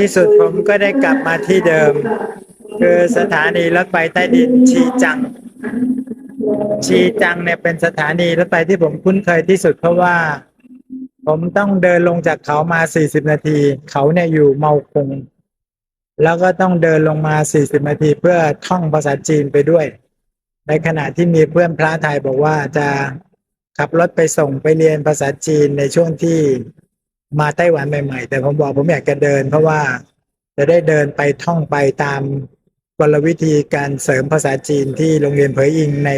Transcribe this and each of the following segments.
ที่สุดผมก็ได้กลับมาที่เดิม คือสถานีรถไฟใต้ดินชีจัง ชีจังเนี่ยเป็นสถานีรถไฟที่ผมคุ้นเคยที่สุดเพราะว่า ผมต้องเดินลงจากเขามา 40 นาที เขาเนี่ยอยู่เมาคง แล้วก็ต้องเดินลงมา 40 นาทีเพื่อท่องภาษาจีนไปด้วย ในขณะที่มีเพื่อนพระไทยบอกว่าจะขับรถไปส่งไปเรียนภาษาจีนในช่วงที่ มาไต้หวันใหม่ ๆ แต่ผมบอกผมอยากจะเดิน เพราะว่าจะได้เดินไปท่องไปตามกลวิธีการเสริมภาษาจีนที่โรงเรียนเผยอิงใน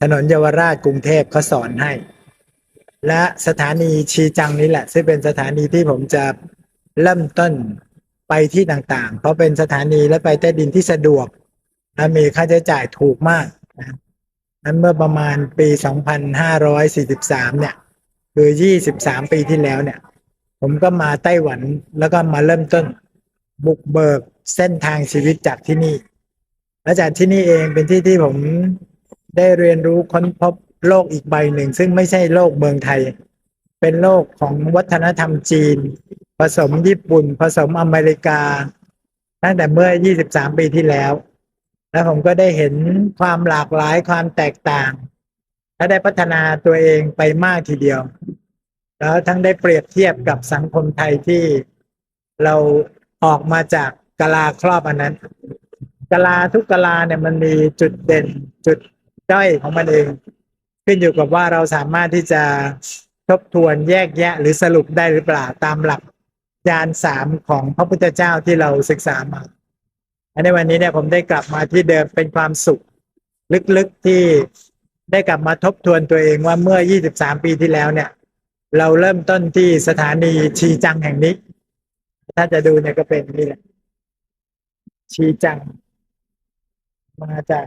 ถนนเยาวราชกรุงเทพเขาสอนให้ และสถานีชีจังนี้แหละ ซึ่งเป็นสถานีที่ผมจะเริ่มต้นไปที่ต่างๆ เพราะเป็นสถานีรถไฟใต้ดินที่สะดวก และมีค่าใช้จ่ายถูกมากนะนั้นเมื่อประมาณปี 2543 เนี่ย คือ 23 ปีที่แล้วเนี่ย ผมก็มาไต้หวันแล้วก็มาเริ่มต้น บุกเบิกเส้นทางชีวิตจากที่นี่ และจากที่นี่เองเป็นที่ที่ผมได้เรียนรู้ค้นพบโลกอีกใบหนึ่ง ซึ่งไม่ใช่โลกเมืองไทย เป็นโลกของวัฒนธรรมจีน ผสมญี่ปุ่น ผสมอเมริกา ตั้งแต่เมื่อ 23 ปีที่แล้ว แล้วผมก็ได้เห็นความหลากหลายความแตกต่าง และได้พัฒนาตัวเองไปมากทีเดียว แล้วทั้งได้เปรียบเทียบกับสังคมไทยที่เราออกมาจากกลาครอบอันนั้นกลาทุกกลาเนี่ยมันมีจุดเด่นจุดด้อยของมันเอง ขึ้นอยู่กับว่าเราสามารถที่จะทบทวนแยกแยะหรือสรุปได้หรือเปล่าตามหลักยานสามของพระพุทธเจ้าที่เราศึกษามาอันในวันนี้เนี่ยผมได้กลับมาที่เดิมเป็นความสุข ลึกๆที่ได้กลับมาทบทวนตัวเองว่าเมื่อ 23 ปีที่แล้วเนี่ย เราเริ่มต้นที่สถานีชีจังแห่งนี้ ถ้าจะดูเนี่ยก็เป็นนี่แหละ ชีจัง มาจาก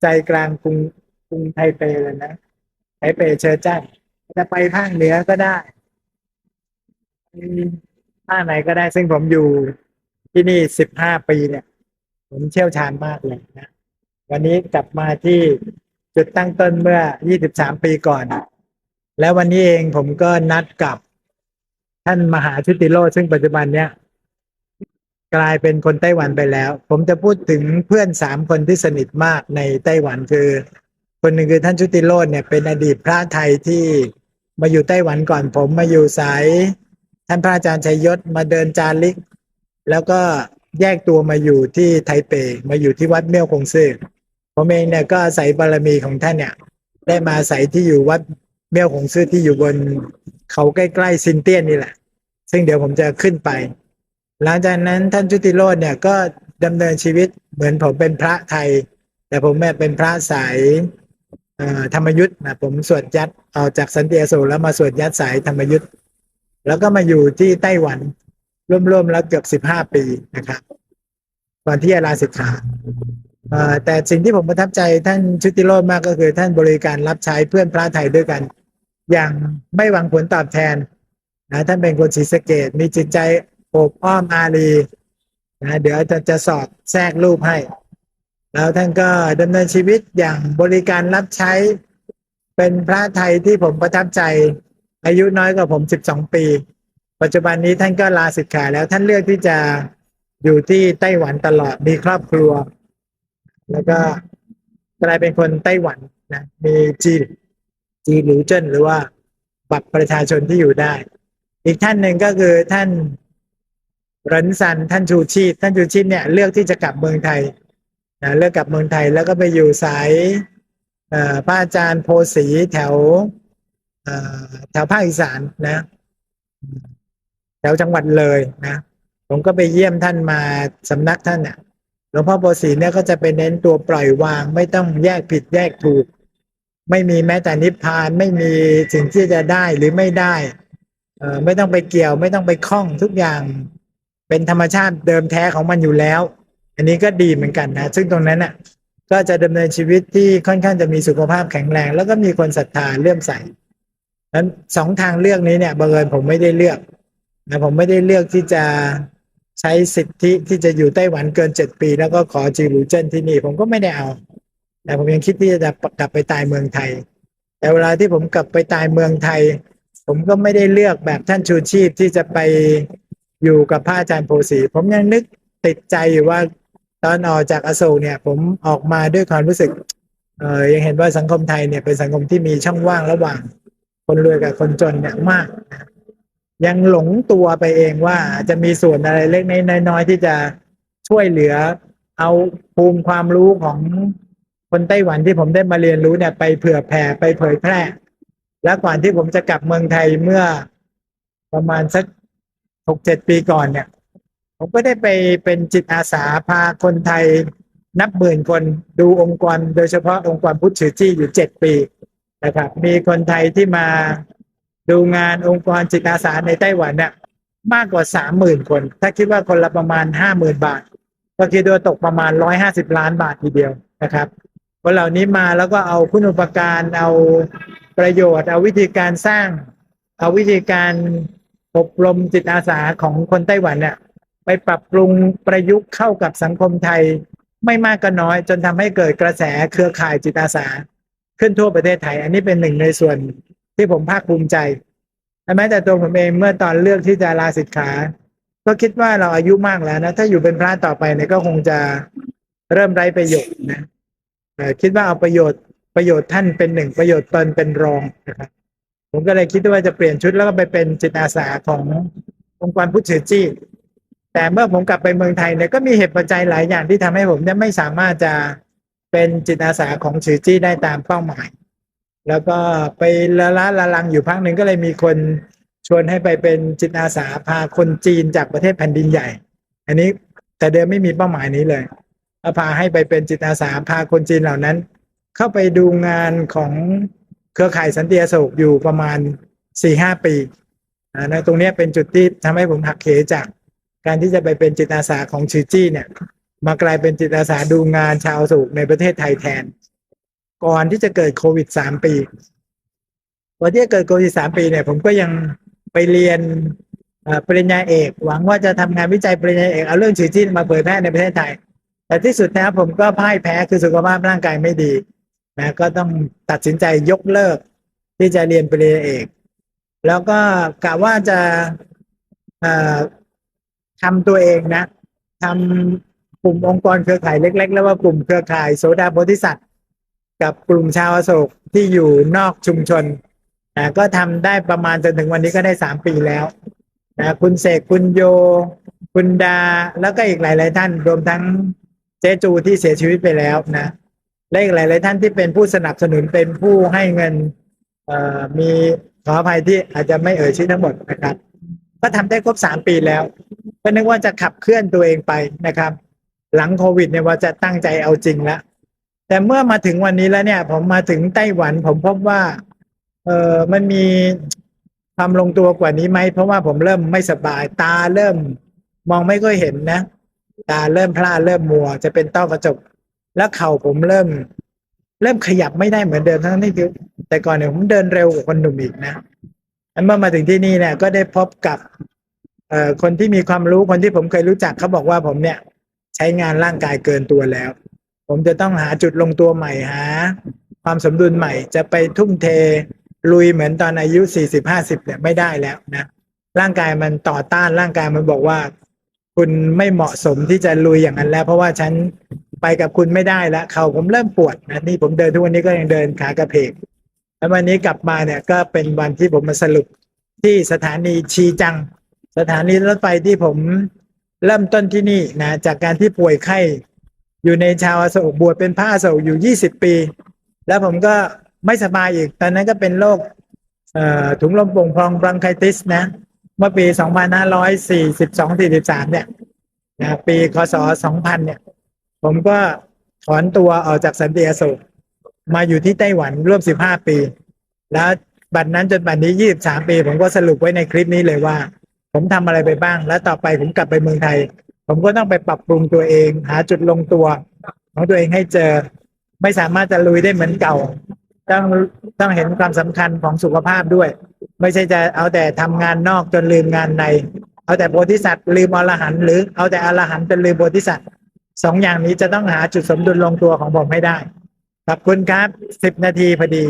ใจกลางกรุงกรุงไทเปเลยนะ ไทเปเชอร์จ้างจะไปภาคเหนือก็ได้ภาคไหนก็ได้ ซึ่งผมอยู่ที่นี่สิบห้าปีเนี่ย ผมเชี่ยวชาญมากเลยนะ วันนี้กลับมาที่จุดตั้งต้นเมื่อ23ปีก่อน แล้ววันนี้เองผมก็นัดกับท่านมหาชุติโรซึ่งปัจจุบันเนี้ยกลายเป็นคนไต้หวันไปแล้ว ผมจะพูดถึงเพื่อนสามคนที่สนิทมากในไต้หวันคือ คนหนึ่งคือท่านชุติโรจน์เนี่ยเป็นอดีตพระไทยที่มาอยู่ไต้หวันก่อนผมมาอยู่สาย ท่านพระอาจารย์ชัยยศมาเดินจาริก แล้วก็แยกตัวมาอยู่ที่ไทเป มาอยู่ที่วัดเมี่ยวคงซื่อผมเองเนี่ยก็อาศัยบารมีของท่านเนี่ย ได้มาอาศัยที่อยู่วัด เมี่ยวคงซื่อที่อยู่บนเขาใกล้ๆซินเตียนนี่แหละ ซึ่งเดี๋ยวผมจะขึ้นไป หลังจากนั้นท่านจุติโรจน์เนี่ยก็ดำเนินชีวิตเหมือนผมเป็นพระไทย แต่ผมแม่เป็นพระสายธรรมยุทธ์นะผมสวดยัดออกจากสันติอโศแล้วมาสวดยัดสายธรรมยุทธ์แล้วก็มาอยู่ที่ไต้หวันร่วมๆแล้วเกือบสิบห้าปีนะครับก่อนที่จะลาสิกขาแต่สิ่งที่ผมประทับใจท่านชุติโรจน์มากก็คือท่านบริการรับใช้เพื่อนพระไทยด้วยกัน อย่างไม่หวังผลตอบแทนนะท่านเป็นคนศรีสะเกดมีจิตใจโอบอ้อมอารีนะเดี๋ยวจะจะสอดแทรกรูปให้ แล้วท่านก็ดำเนินชีวิตอย่างบริการรับใช้เป็นพระไทยที่ผมประทับใจ อายุน้อยกว่าผมสิบสองปี ปัจจุบันนี้ท่านก็ลาสิกขาแล้วท่านเลือกที่จะอยู่ที่ไต้หวันตลอดมีครอบครัว แล้วก็กลายเป็นคนไต้หวันนะมีจี จีหรือเจิ้นหรือว่า บัตรประชาชนที่อยู่ได้ อีกท่านหนึ่งก็คือท่านรันซันท่านชูชีพท่านชูชีพเนี่ยเลือกที่จะกลับเมืองไทยนะเลือกกลับเมืองไทยแล้วก็ไปอยู่สายเอ่อพระอาจารย์โพสีแถวแถวภาคอีสานนะ แถวจังหวัดเลยนะ ผมก็ไปเยี่ยมท่านมาสำนักท่านเนี่ยหลวงพ่อโปสีเนี่ยก็จะไปเน้นตัวปล่อยวาง ไม่ต้องแยกผิดแยกถูก ไม่มีแม้แต่นิพพานไม่มีสิ่งที่จะได้หรือไม่ได้เออไม่ต้องไปเกี่ยว ไม่ต้องไปคล้องทุกอย่างเป็นธรรมชาติเดิมแท้ของมันอยู่แล้ว อันนี้ก็ดีเหมือนกันนะ ซึ่งตรงนั้นน่ะ ก็จะดำเนินชีวิตที่ค่อนข้างจะมีสุขภาพแข็งแรง แล้วก็มีคนศรัทธาเลื่อมใสนั้นสองทางเลือกนี้เนี่ยบังเอิญผมไม่ได้เลือกนะผมไม่ได้เลือกที่จะใช้สิทธิที่จะอยู่ไต้หวันเกินเจ็ดปี แล้วก็ขอจีรูเจนที่นี่ ผมก็ไม่ได้เอา แต่ผมยังคิดที่จะกลับไปตายเมืองไทย แต่เวลาที่ผมกลับไปตายเมืองไทย ผมก็ไม่ได้เลือกแบบท่านชูชีพที่จะไปอยู่กับพระอาจารย์โพสีผมยังนึกติดใจอยู่ว่าตอนออกจากอโศกเนี่ย ผมออกมาด้วยความรู้สึกเออยังเห็นว่าสังคมไทยเนี่ยเป็นสังคมที่มีช่องว่างระหว่าง คนรวยกับคนจนเนี่ยมาก ยังหลงตัวไปเองว่าจะมีส่วนอะไรเล็กน้อยที่จะช่วยเหลือ เอาภูมิความรู้ของ คนไต้หวันที่ผมได้มาเรียนรู้เนี่ยไปเผื่อแผ่ไปเผยแพร่ แล้วก่อนที่ผมจะกลับเมืองไทยเมื่อประมาณสักหกเจ็ดปีก่อนเนี่ย ผมก็ได้ไปเป็นจิตอาสาพาคนไทยนับหมื่นคนดูองค์กร โดยเฉพาะองค์กรพุทธชื่อจี้อยู่เจ็ดปีนะครับ มีคนไทยที่มาดูงานองค์กรจิตอาสาในไต้หวันเนี่ยมากกว่าสามหมื่นคน ถ้าคิดว่าคนละประมาณห้าหมื่นบาท ก็คิดว่าตกประมาณร้อยห้าสิบล้านบาททีเดียวนะครับ คนเหล่านี้มาแล้วก็เอาคุณอุปการเอาประโยชน์ เอาวิธีการสร้าง เอาวิธีการอบรมจิตอาสาของคนไต้หวันเนี่ยไปปรับปรุงประยุกต์เข้ากับสังคมไทยไม่มากก็น้อย จนทำให้เกิดกระแสเครือข่ายจิตอาสา ขึ้นทั่วประเทศไทย อันนี้เป็นหนึ่งในส่วนที่ผมภาคภูมิใจแม้แต่ตัวผมเองเมื่อตอนเลือกที่จะลาสิกขา ก็คิดว่าเราอายุมากแล้วนะ ถ้าอยู่เป็นพระต่อไปเนี่ยก็คงจะเริ่มไร้ประโยชน์นะ คิดว่าเอาประโยชน์ประโยชน์ท่านเป็นหนึ่งประโยชน์ตนเป็นรองนะครับผมก็เลยคิดว่าจะเปลี่ยนชุดแล้วก็ไปเป็นจิตอาสาขององค์กรพุทธจี้แต่เมื่อผมกลับไปเมืองไทยเนี่ยก็มีเหตุปัจจัยหลายอย่างที่ทำให้ผมเนี่ยไม่สามารถจะเป็นจิตอาสาของฉือจี้ได้ตามเป้าหมาย แล้วก็ไปละละละลังอยู่พักหนึ่งก็เลยมีคนชวนให้ไปเป็นจิตอาสาพาคนจีนจากประเทศแผ่นดินใหญ่ อันนี้แต่เดิมไม่มีเป้าหมายนี้เลย ก็พาให้ไปเป็นจิตอาสาพาคนจีนเหล่านั้น เข้าไปดูงานของเครือข่ายสันติอโศกอยู่ประมาณสี่ห้าปีนะตรงนี้เป็นจุดที่ทำให้ผมหักเหจาก การที่จะไปเป็นจิตอาสาของชื่อจี้เนี่ย มากลายเป็นจิตอาสาดูงานชาวสุขในประเทศไทยแทน ก่อนที่จะเกิดโควิดสามปีก่อนที่จะเกิดโควิดสามปีเนี่ย ผมก็ยังไปเรียนปริญญาเอก หวังว่าจะทำงานวิจัยปริญญาเอกเอาเรื่องชื่อจี้มาเผยแพร่ในประเทศไทย แต่ที่สุดนะครับผมก็พ่ายแพ้คือสุขภาพร่างกายไม่ดีนะก็ต้องตัดสินใจยกเลิก ที่จะเรียนปริญญาเอก แล้วก็กะว่าจะทำตัวเองนะทำกลุ่มองค์กรเครือข่ายเล็ก ๆ แล้วว่ากลุ่มเครือข่ายโสดาโพธิสัตว์กับกลุ่มชาวโศกที่อยู่นอกชุมชนนะก็ทำได้ประมาณจนถึงวันนี้ก็ได้สามปีแล้วนะคุณเสกคุณโย คุณดา แล้วก็อีกหลาย ๆ ท่านรวมทั้ง เจจูที่เสียชีวิตไปแล้วนะและอีกหลายๆท่านที่เป็นผู้สนับสนุนเป็นผู้ให้เงินมีขออภัยที่อาจจะไม่เอ่ยชื่อทั้งหมดนะครับ ก็ทำได้ครบสามปีแล้ว ก็นึกว่าจะขับเคลื่อนตัวเองไปนะครับ หลังโควิดเนี่ยว่าจะตั้งใจเอาจริงแล้วแต่เมื่อมาถึงวันนี้แล้วเนี่ย ผมมาถึงไต้หวัน ผมพบว่าเออมันมีความลงตัวกว่านี้ไหมเพราะว่าผมเริ่มไม่สบายตาเริ่มมองไม่ค่อยเห็นนะ ตาเริ่มพลาดเริ่มมัว จะเป็นต้อกระจก แล้วเข่าผมเริ่ม เริ่มขยับไม่ได้เหมือนเดิมทั้งที่คือแต่ก่อนเนี่ยผมเดินเร็วกว่าคนหนุ่มอีกนะอันเมื่อมาถึงที่นี่เนี่ยก็ได้พบกับเอ่อคนที่มีความรู้คนที่ผมเคยรู้จักเขาบอกว่าผมเนี่ย ใช้งานร่างกายเกินตัวแล้ว ผมจะต้องหาจุดลงตัวใหม่หาความสมดุลใหม่ จะไปทุ่มเทลุยเหมือนตอนอายุสี่สิบห้าสิบเนี่ยไม่ได้แล้วนะร่างกายมันต่อต้านร่างกายมันบอกว่า คุณไม่เหมาะสมที่จะลุยอย่างนั้นแล้ว เพราะว่าฉันไปกับคุณไม่ได้แล้วเข่าผมเริ่มปวดนะนี่ผมเดินทุกวันนี้ก็ยังเดินขากระเพกแล้ววันนี้กลับมาเนี่ยก็เป็นวันที่ผมมาสรุปที่สถานีชีจัง สถานีรถไฟที่ผมเริ่มต้นที่นี่นะจากการที่ป่วยไข้อยู่ในชาวอโศกบวชเป็นพระอโศกอยู่ 20 ปี แล้วผมก็ไม่สบายอีก ตอนนั้นก็เป็นโรคถุงลมโป่งพองบรังไคติสนะ เมื่อปี 2542-43 เนี่ยนะปีคศ 2000 เนี่ย ผมก็ถอนตัวออกจากสันติอโศกมาอยู่ที่ไต้หวันร่วม 15 ปี แล้วบัดนั้นจนบัดนี้ 23 ปี ผมก็สรุปไว้ในคลิปนี้เลยว่า ผมทำอะไรไปบ้าง แล้วต่อไปผมกลับไปเมืองไทย ผมก็ต้องไปปรับปรุงตัวเอง หาจุดลงตัว ของตัวเองให้เจอ ไม่สามารถจะลุยได้เหมือนเก่า ต้องต้องเห็นความสำคัญของสุขภาพด้วย ไม่ใช่จะเอาแต่ทำงานนอกจนลืมงานใน เอาแต่โพธิสัตว์ลืมอรหันต์หรือเอาแต่อรหันต์จนลืมโพธิสัตว์สองอย่างนี้จะต้องหาจุดสมดุลลงตัวของผมให้ได้ขอบคุณครับสิบนาทีพอดี